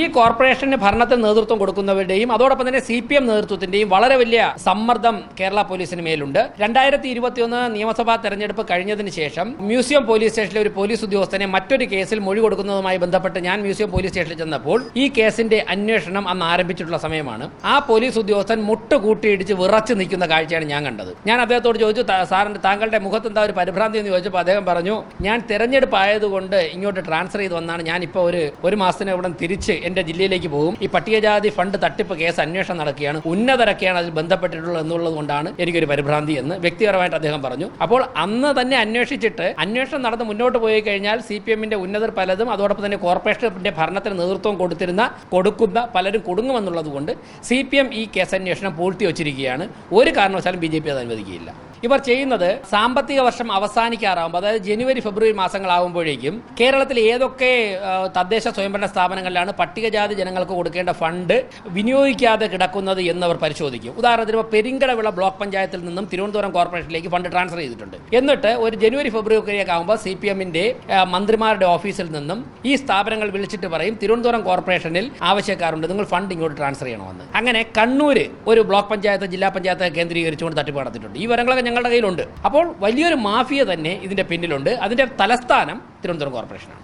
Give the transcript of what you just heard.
ഈ കോർപ്പറേഷന് ഭരണത്തിൽ നേതൃത്വം കൊടുക്കുന്നവരുടെയും അതോടൊപ്പം തന്നെ സി പി എം നേതൃത്വത്തിന്റെയും വളരെ വലിയ സമ്മർദ്ദം കേരള പോലീസിന് മേലുണ്ട്. രണ്ടായിരത്തി ഇരുപത്തിയൊന്ന് നിയമസഭാ തെരഞ്ഞെടുപ്പ് കഴിഞ്ഞതിന് ശേഷം മ്യൂസിയം പോലീസ് സ്റ്റേഷനിലെ ഒരു പോലീസ് ഉദ്യോഗസ്ഥനെ മറ്റൊരു കേസിൽ മൊഴി കൊടുക്കുന്നതുമായി ബന്ധപ്പെട്ട് ഞാൻ മ്യൂസിയം പോലീസ് സ്റ്റേഷനിൽ ചെന്നപ്പോൾ ഈ കേസിന്റെ അന്വേഷണം അന്ന് ആരംഭിച്ചിട്ടുള്ള സമയമാണ്. ആ പോലീസ് ഉദ്യോഗസ്ഥൻ മുട്ട് കൂട്ടിയിടിച്ച് വിറച്ചു നിൽക്കുന്ന കാഴ്ചയാണ് ഞാൻ കണ്ടത്. ഞാൻ അദ്ദേഹത്തോട് ചോദിച്ചു സാറിന്റെ താങ്കളുടെ മുഖത്ത് എന്താ ഒരു പരിഭ്രാന്തി എന്ന് ചോദിച്ചപ്പോൾ അദ്ദേഹം പറഞ്ഞു ഞാൻ തെരഞ്ഞെടുപ്പ് ആയതുകൊണ്ട് ഇങ്ങോട്ട് ട്രാൻസ്ഫർ ചെയ്ത് വന്നാണ്. ഞാൻ ഇപ്പോൾ ഒരു ഒരു മാസത്തിന് ഇവിടെ തിരിച്ച് എന്റെ ജില്ലയിലേക്ക് പോകും. ഈ പട്ടികജാതി ഫണ്ട് തട്ടിപ്പ് കേസ് അന്വേഷണം നടക്കുകയാണ്. ഉന്നതരൊക്കെയാണ് അതിൽ ബന്ധപ്പെട്ടിട്ടുള്ളത് എന്നുള്ളത് കൊണ്ടാണ് എനിക്കൊരു പരിഭ്രാന്തി എന്ന് വ്യക്തിപരമായിട്ട് അദ്ദേഹം പറഞ്ഞു. അപ്പോൾ അന്ന് തന്നെ അന്വേഷിച്ചിട്ട് അന്വേഷണം നടന്ന് മുന്നോട്ട് പോയി കഴിഞ്ഞാൽ സി പി എമ്മിന്റെ ഉന്നതർ പലതും അതോടൊപ്പം തന്നെ കോർപ്പറേഷന്റെ ഭരണത്തിന് നേതൃത്വം കൊടുത്തിരുന്ന കൊടുക്കുന്ന പലരും കൊടുങ്ങുമെന്നുള്ളത് കൊണ്ട് സി പി എം ഈ കേസന്വേഷണം പൂഴ്ത്തി വച്ചിരിക്കുകയാണ്. ഒരു കാരണവശാലും ബി ജെ പി അത് അനുവദിക്കുകയില്ല. ഇവർ ചെയ്യുന്നത് സാമ്പത്തിക വർഷം അവസാനിക്കാറാകുമ്പോൾ അതായത് ജനുവരി ഫെബ്രുവരി മാസങ്ങളാകുമ്പോഴേക്കും കേരളത്തിൽ ഏതൊക്കെ തദ്ദേശ സ്വയംഭരണ സ്ഥാപനങ്ങളിലാണ് പട്ടികജാതി ജനങ്ങൾക്ക് കൊടുക്കേണ്ട ഫണ്ട് വിനിയോഗിക്കാതെ കിടക്കുന്നത് എന്നവർ പരിശോധിക്കും. ഉദാഹരണത്തിന് ഇപ്പോൾ പെരിങ്കടവിള ബ്ലോക്ക് പഞ്ചായത്തിൽ നിന്നും തിരുവനന്തപുരം കോർപ്പറേഷനിലേക്ക് ഫണ്ട് ട്രാൻസ്ഫർ ചെയ്തിട്ടുണ്ട്. എന്നിട്ട് ഒരു ജനുവരി ഫെബ്രുവരി ഒക്കെ ആകുമ്പോൾ സി പി എമ്മിന്റെ മന്ത്രിമാരുടെ ഓഫീസിൽ നിന്നും ഈ സ്ഥാപനങ്ങൾ വിളിച്ചിട്ട് പറയും തിരുവനന്തപുരം കോർപ്പറേഷനിൽ ആവശ്യക്കാരുണ്ട് നിങ്ങൾ ഫണ്ട് ഇങ്ങോട്ട് ട്രാൻസ്ഫർ ചെയ്യണമെന്ന്. അങ്ങനെ കണ്ണൂര് ഒരു ബ്ലോക്ക് പഞ്ചായത്ത് ജില്ലാ പഞ്ചായത്ത് കേന്ദ്രീകരിച്ചുകൊണ്ട് തട്ടിപ്പ് നടത്തിയിട്ടുണ്ട്. ഈ വിവരങ്ങളൊക്കെ ഞങ്ങളുടെ കയ്യിലുണ്ട്. അപ്പോൾ വലിയൊരു മാഫിയ തന്നെ ഇതിന്റെ പിന്നിലുണ്ട്. അതിന്റെ തലസ്ഥാനം തിരുവനന്തപുരം കോർപ്പറേഷനാണ്.